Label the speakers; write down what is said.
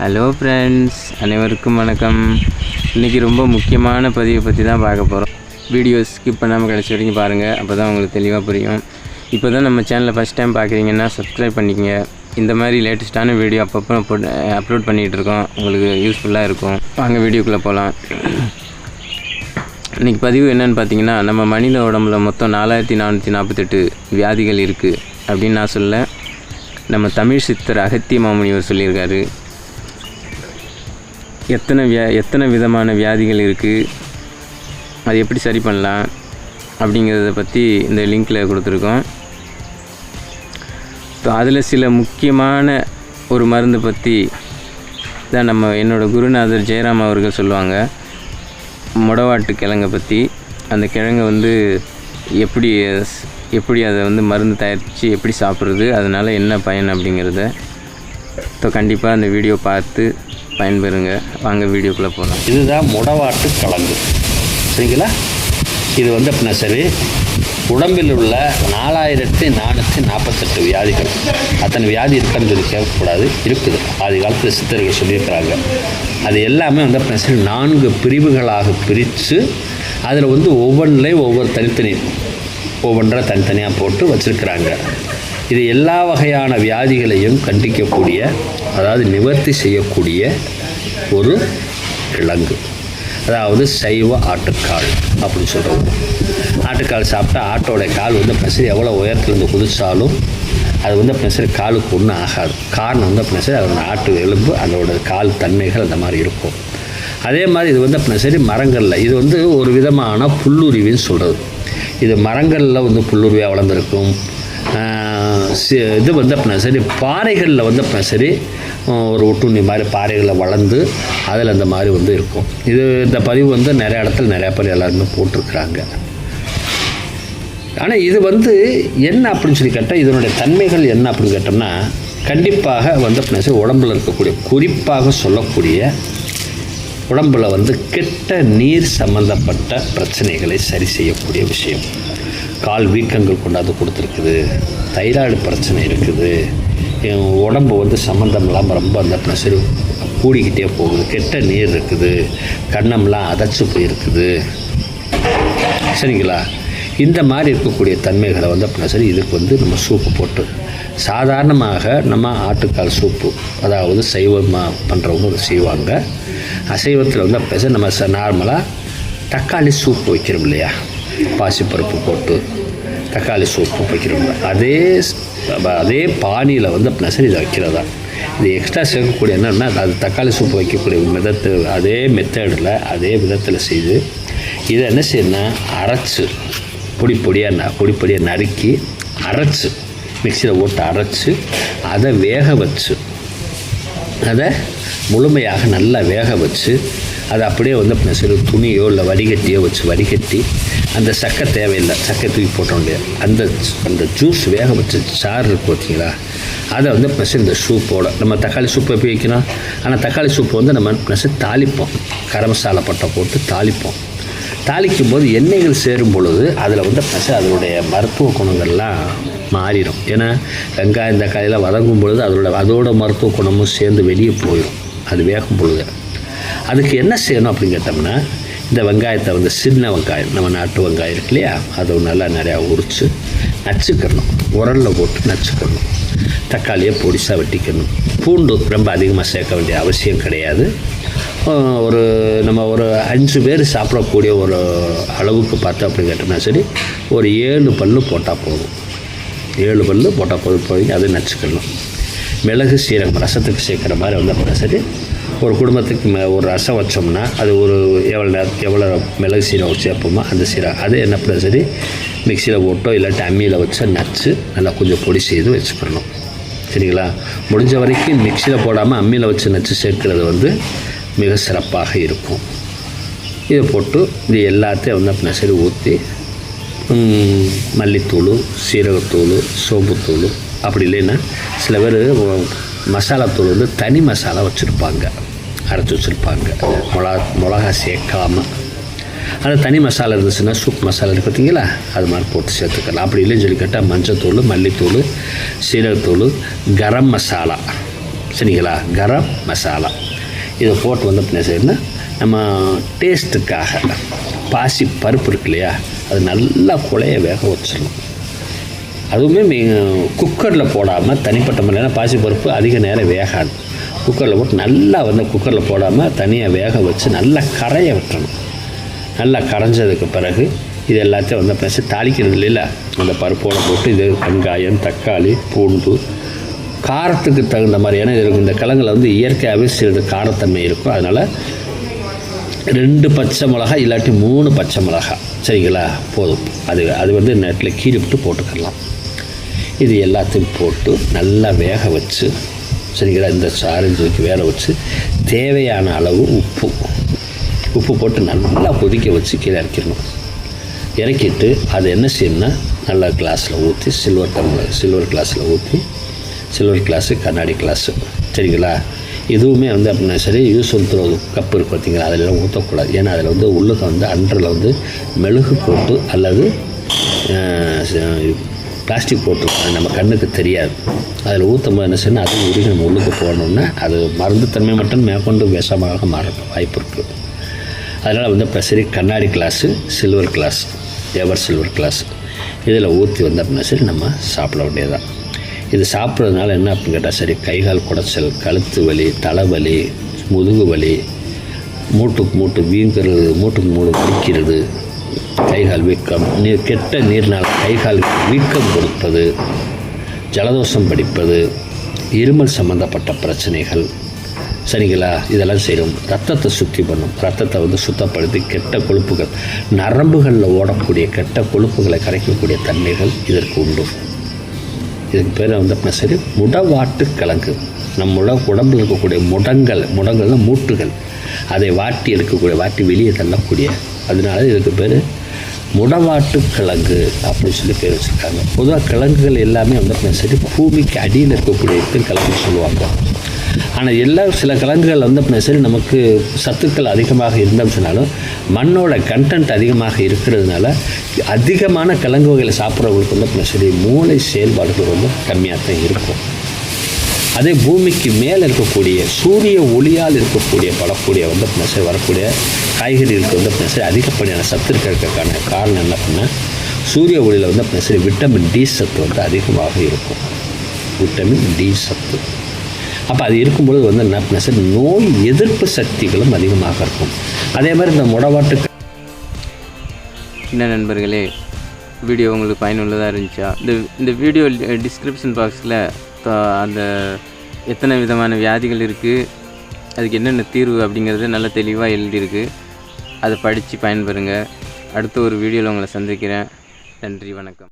Speaker 1: Hello friends அனைவருக்கும் வணக்கம். இன்றைக்கி ரொம்ப முக்கியமான பதிவை பற்றி தான் பார்க்க போகிறோம் வீடியோ ஸ்கிப் பண்ணாமல் கடைசி வரைக்கும் பாருங்கள் அப்போ தான் உங்களுக்கு தெளிவாக புரியும். இப்போ தான் நம்ம சேனலை ஃபஸ்ட் டைம் பார்க்குறீங்கன்னா சப்ஸ்கிரைப் பண்ணிக்கங்க. இந்த மாதிரி லேட்டஸ்ட்டான வீடியோ அப்பப்போ போட்டு அப்லோட் பண்ணிகிட்டு இருக்கோம். உங்களுக்கு யூஸ்ஃபுல்லாக இருக்கும். வாங்க வீடியோக்குள்ளே போகலாம் இன்றைக்கி பதிவு என்னென்னு பார்த்தீங்கன்னா நம்ம மனித உடம்புல மொத்தம் நாலாயிரத்தி நானூற்றி நாற்பத்தெட்டு வியாதிகள் இருக்குது அப்படின்னு நான் சொல்ல நம்ம தமிழ் சித்தர் அகத்திய மாமுனிவர் சொல்லியிருக்காரு. எத்தனை வியா எத்தனை விதமான வியாதிகள் இருக்குது அது எப்படி சரி பண்ணலாம் அப்படிங்கிறத பற்றி இந்த லிங்க்கில் கொடுத்துருக்கோம். ஸோ அதில் சில முக்கியமான ஒரு மருந்து பற்றி தான் நம்ம என்னோடய குருநாதர் ஜெயராம் அவர்கள் சொல்லுவாங்க. முடவாட்டு கிழங்கை பற்றி அந்த கிழங்கை வந்து எப்படி எப்படி அதை வந்து மருந்து தயாரித்து எப்படி சாப்பிட்றது அதனால் என்ன பயன் அப்படிங்கிறத ஸோ கண்டிப்பாக அந்த வீடியோ பார்த்து பயன்பெறுங்க. வாங்க வீடியோக்குள்ளே போகலாம்
Speaker 2: இதுதான் முடவாட்டு கிழங்கு சரிங்களா? இது வந்து அப்படின்னா சரி உடம்பில் உள்ள நாலாயிரத்தி நானூற்றி நாற்பத்தெட்டு வியாதிகள். அத்தனை வியாதி இருக்கான்னு சொல்லி கேட்கக்கூடாது. இருக்குது. ஆதி காலத்தில் சித்தர்கள் சொல்லியிருக்கிறாங்க. அது எல்லாமே வந்து அப்படின்னா சரி நான்கு பிரிவுகளாக பிரித்து அதில் வந்து ஒவ்வொன்றிலையும் ஒவ்வொரு தனித்தனி ஒவ்வொன்றா தனித்தனியாக போட்டு வச்சுருக்கிறாங்க. இது எல்லா வகையான வியாதிகளையும் கண்டிக்கக்கூடிய அதாவது நிவர்த்தி செய்யக்கூடிய ஒரு கிழங்கு அதாவது சைவ ஆட்டுக்கால் அப்படின்னு சொல்கிறோம் ஆட்டுக்கால் சாப்பிட்டா ஆட்டோடைய கால் வந்து பிரசரி எவ்வளோ உயரத்துலேருந்து குதிச்சாலும் அது வந்து பிரசரி காலுக்கு ஒன்றும் ஆகாது. காரணம் வந்து பிரசரி அதோட ஆட்டு எலும்பு அதோட கால் தன்மைகள் அந்த மாதிரி இருக்கும். அதே மாதிரி இது வந்து அப்படின்னா சரி மரங்களில். இது வந்து ஒரு விதமான புல்லுருவின்னு சொல்கிறது இது மரங்களில் வந்து புல்லுருவியாக வளர்ந்துருக்கும். இது வந்து அப்படின்னா சரி பாறைகளில் வந்து அப்படின்னா சரி ஒரு ஒட்டுண்ணி மாதிரி பாறைகளில் வளர்ந்து அதில் அந்த மாதிரி வந்து இருக்கும். இது இந்த பதிவு வந்து நிறைய இடத்துல நிறையா பேர் எல்லாருமே போட்டிருக்கிறாங்க. ஆனால் இது வந்து என்ன அப்படின்னு சொல்லி கேட்டால் இதனுடைய தன்மைகள் என்ன அப்படின்னு கேட்டோம்னா கண்டிப்பாக வந்து அப்படின்னா சரி உடம்புல இருக்கக்கூடிய குறிப்பாக சொல்லக்கூடிய உடம்பில் வந்து கெட்ட நீர் சம்மந்தப்பட்ட பிரச்சனைகளை சரி செய்யக்கூடிய விஷயம். கால் வீக்கங்கள் கொண்டாந்து கொடுத்துருக்குது. தைராய்டு பிரச்சனை இருக்குது. என் உடம்பு வந்து சம்மந்தம் இல்லாமல் ரொம்ப அந்த ப்ரெஷர் கூடிக்கிட்டே போகுது. கெட்ட நீர் இருக்குது. கண்ணம்லாம் அடைச்சி போயிருக்குது. சரிங்களா? இந்த மாதிரி இருக்கக்கூடிய தன்மைகளை வந்து அப்படின்னா சரி இதுக்கு வந்து நம்ம சூப்பு போட்டு சாதாரணமாக நம்ம ஆட்டுக்கால் சூப்பு அதாவது சைவமாக பண்ணுறவங்க செய்வாங்க. அசைவத்தில் வந்து அப்படின்னா நம்ம நார்மலாக தக்காளி சூப்பு வைக்கிறோம் இல்லையா பாசிப்பருப்பு போட்டு தக்காளி சூப்பு வைக்கிறோம் அதே அதே பானியில் வந்து அப்படின்னா சரி இதை வைக்கிறதா இது எக்ஸ்ட்ரா சேர்க்கக்கூடிய என்னன்னா அது தக்காளி சூப்பு வைக்கக்கூடிய விதத்து அதே மெத்தடில் அதே விதத்தில் செய்து இதை என்ன செய்யணும்னா அரைச்சு பொடி பொடியாக ந பொடி பொடியாக நறுக்கி அரைச்சு மிக்சியில் போட்டு அரைச்சு அதை வேக வச்சு அதை முழுமையாக நல்லா வேக வச்சு அதை அப்படியே வந்து சிறு துணியோ இல்லை வடிகட்டியோ வச்சு வடிகட்டி அந்த சக்கை தேவையில்லை சக்கை தூக்கி போட்டோம் இல்லையா? அந்த அந்த ஜூஸ் வேக வச்ச சாறு இருக்கு பார்த்தீங்களா அதை வந்து ப்ளஸ் இந்த சூப்போட நம்ம தக்காளி சூப் எப்படி வைக்கணும்? ஆனால் தக்காளி சூப்பு வந்து நம்ம ப்ளஸ் தாளிப்போம். கரம் மசாலா பட்டை போட்டு தாளிப்போம். தாளிக்கும் போது எண்ணெய்கள் சேரும் பொழுது அதில் வந்து ப்ளஸ் அதனுடைய மருத்துவ குணங்கள்லாம் மாறிடும். ஏன்னா வெங்காயம் தக்காளியெலாம் வதங்கும் பொழுது அதோட அதோட மருத்துவ குணமும் சேர்ந்து வெளியே போயிடும் அது வேகும் பொழுது. அதுக்கு என்ன செய்யணும் அப்படின்னு கேட்டோம்னா இந்த வெங்காயத்தை வந்து சின்ன வெங்காயம் நம்ம நாட்டு வெங்காயம் இருக்கு இல்லையா? அதை நல்லா நிறையா உரித்து நச்சுக்கணும். உரலில் போட்டு நச்சுக்கணும். தக்காளியை பொடிசாக வெட்டிக்கணும். பூண்டு ரொம்ப அதிகமாக சேர்க்க வேண்டிய அவசியம் கிடையாது. ஒரு நம்ம ஒரு அஞ்சு பேர் சாப்பிடக்கூடிய ஒரு அளவுக்கு பார்த்தோம் அப்படின்னு கேட்டோம்னா சரி ஒரு ஏழு பல்லு போட்டால் போதும். ஏழு பல்லு போட்டால் போதும். போய் அதை நச்சுக்கணும். மிளகு சீரகம் ரசத்துக்கு சேர்க்குற மாதிரி வந்து சரி ஒரு குடும்பத்துக்கு ஒரு ரசம் வச்சோம்னா அது ஒரு எவ்வளோ நேரம் எவ்வளோ மிளகு சீரகம் சேர்ப்போமோ அந்த சீரகம் அது என்ன பண்ண சரி மிக்சியில் போட்டோ இல்லாட்டி அம்மியில் வச்சு நச்சு நல்லா கொஞ்சம் பொடி செய்து வச்சுக்கணும். சரிங்களா? முடிஞ்ச வரைக்கும் மிக்சியில் போடாமல் அம்மியில் வச்சு நச்சு சேர்க்கிறது வந்து மிக சிறப்பாக இருக்கும். இதை போட்டு இது எல்லாத்தையும் வந்து அப்படின்னா சரி ஊற்றி மல்லித்தூள் சீரகத்தூள் சோம்புத்தூள் அப்படி இல்லைன்னா சில பேர் மசாலாத்தூள் வந்து தனி மசாலா வச்சுருப்பாங்க. அரைச்சி வச்சுருப்பாங்க. மிளகா மிளகா சேர்க்காம. அது தனி மசாலா இருந்துச்சுன்னா சூப் மசாலா இருக்கு பார்த்தீங்களா? அது மாதிரி போட்டு சேர்த்துக்கலாம். அப்படி இல்லைன்னு சொல்லி கேட்டால் மஞ்சத்தூள் மல்லித்தூள் சீரகத்தூள் கரம் மசாலா. சரிங்களா? கரம் மசாலா. இதை போட்டு வந்து என்ன செய்யணும்னா நம்ம டேஸ்ட்டுக்காக பாசி பருப்பு இருக்கு இல்லையா? அது நல்லா குழைய வேக வச்சிடணும். அதுவுமே குக்கரில் போடாமல் தனிப்பட்ட முறையில் பாசிப்பருப்பு அதிக நேரம் வேகாது. குக்கரில் போட்டு நல்லா வந்து குக்கரில் போடாமல் தனியாக வேக வச்சு நல்லா கரைய விட்டுறணும். நல்லா கரைஞ்சதுக்கு பிறகு இது எல்லாத்தையும் வந்து பேசி தாளிக்கிறது இல்லைல்ல? அந்த பருப்போடு போட்டு இது வெங்காயம் தக்காளி பூண்டு காரத்துக்கு தகுந்த மாதிரி ஏன்னா இந்த கிழங்குல வந்து இயற்கையாகவே சிறிது காரத்தன்மை இருக்கும். அதனால் ரெண்டு பச்சை மிளகா இல்லாட்டி மூணு பச்சை மிளகா சரிங்களா? போதும். அது அது வந்து நேரத்தில் கீறி விட்டு போட்டுக்கலாம். இது எல்லாத்தையும் போட்டு நல்லா வேக வச்சு சரிங்களா இந்த சாரஞ்சுக்கு வேக வச்சு தேவையான அளவு உப்பு. உப்பு போட்டு நல்லா கொதிக்க வச்சு கீழே இறக்கிடணும். இறக்கிட்டு அதை என்ன செய்யணும்னா நல்லா கிளாஸில் ஊற்றி சில்வர் டம்ளர் சில்வர் கிளாஸில் ஊற்றி சில்வர் கிளாஸு கண்ணாடி கிளாஸு சரிங்களா? எதுவுமே வந்து அப்படின்னா சரி யூஸ் த்ரோ கப் இருக்கு பார்த்தீங்களா? அதிலெல்லாம் ஊற்றக்கூடாது ஏன்னா அதில் வந்து உள்ளுக்க வந்து அன்றில் வந்து மெழுகு போட்டு அல்லது பிளாஸ்டிக் போட்டிருக்கோம். நம்ம கண்ணுக்கு தெரியாது. அதில் ஊற்றும் போது என்ன செய்யணும்? அது உருகி நம்ம உள்ளுக்கு போகணுன்னா அது மருந்து தன்மை மட்டும் மேற்கொண்டு விஷமாக மாற வாய்ப்பு இருக்குது அதனால் வந்து இப்போ சரி கண்ணாடி glass silver glass ever silver glass இதில் ஊற்றி வந்து அப்படின்னா சரி நம்ம சாப்பிட வேண்டியதுதான். இது சாப்பிட்றதுனால என்ன அப்படின்னு கேட்டால் சரி கைகால் குடைச்சல் கழுத்து வலி தலைவலி முதுகு வலி மூட்டுக்கு மூட்டு வீங்கிறது மூட்டுக்கு மூடு பிடிக்கிறது கைகால் வீக்கம். நீர் கெட்ட நீர்னால் கைகால் வீக்கம் கொடுப்பது ஜலதோஷம் படிப்பது இருமல் சம்மந்தப்பட்ட பிரச்சனைகள். சரிங்களா? இதெல்லாம் செய்யும் ரத்தத்தை சுத்தி பண்ணும். ரத்தத்தை வந்து சுத்தப்படுத்தி கெட்ட கொழுப்புகள் நரம்புகளில் ஓடக்கூடிய கெட்ட கொழுப்புகளை கரைக்கக்கூடிய தன்மைகள் இதற்கு உண்டு. இதுக்கு பேர் வந்து அப்படின்னா சரி முடவாட்டு கிழங்கு நம்மளோட உடம்பில் இருக்கக்கூடிய முடங்கள் முடங்கள்னால் மூட்டுகள். அதை வாட்டி எடுக்கக்கூடிய வாட்டி வெளியே தள்ளக்கூடிய. அதனால இதுக்கு பேர் முடவாட்டு கிழங்கு அப்படின்னு சொல்லி பேர் வச்சுருக்காங்க. பொதுவாக கிழங்குகள் எல்லாமே வந்து சரி பூமிக்கு அடியில் இருக்கக்கூடிய கிழங்கு சொல்லுவாங்க. ஆனால் எல்லா சில கிழங்குகள் வந்து சரி நமக்கு சத்துக்கள் அதிகமாக இருந்தோம் சொன்னாலும் மண்ணோட கண்டென்ட் அதிகமாக இருக்கிறதுனால அதிகமான கிழங்கு வகைகளை சாப்பிட்றவங்களுக்கு வந்து சரி மூளை செயல்பாடுகள் ரொம்ப கம்மியாக தான் இருக்கும். அதே பூமிக்கு மேலே இருக்கக்கூடிய சூரிய ஒளியால் இருக்கக்கூடிய படக்கூடிய வந்து அப்படின்னா வரக்கூடிய காய்கறிகளுக்கு வந்து அப்படின்னா அதிகப்படியான சத்து இருக்கிறதுக்கான காரணம் என்ன அப்படின்னா சூரிய ஒளியில் வந்து அப்படின்னா சரி விட்டமின் டி சத்து வந்து அதிகமாக இருக்கும். விட்டமின் டி சத்து. அப்போ அது இருக்கும்பொழுது வந்து என்ன அப்படின்னா சரி நோய் எதிர்ப்பு சக்திகளும் அதிகமாக இருக்கும். அதே மாதிரி இந்த முடவாட்டு
Speaker 1: என்ன நண்பர்களே வீடியோ உங்களுக்கு பயனுள்ளதாக இருந்துச்சா? இந்த இந்த வீடியோ டிஸ்கிரிப்ஷன் பாக்ஸில் அந்த எத்தனை விதமான வியாதிகள் இருக்குது அதுக்கு என்னென்ன தீர்வு அப்படிங்கிறது நல்ல தெளிவாக எழுதியிருக்கு. அதை படித்து பயன்பெறுங்க. அடுத்த ஒரு வீடியோவில் உங்களை சந்திக்கிறேன். நன்றி வணக்கம்.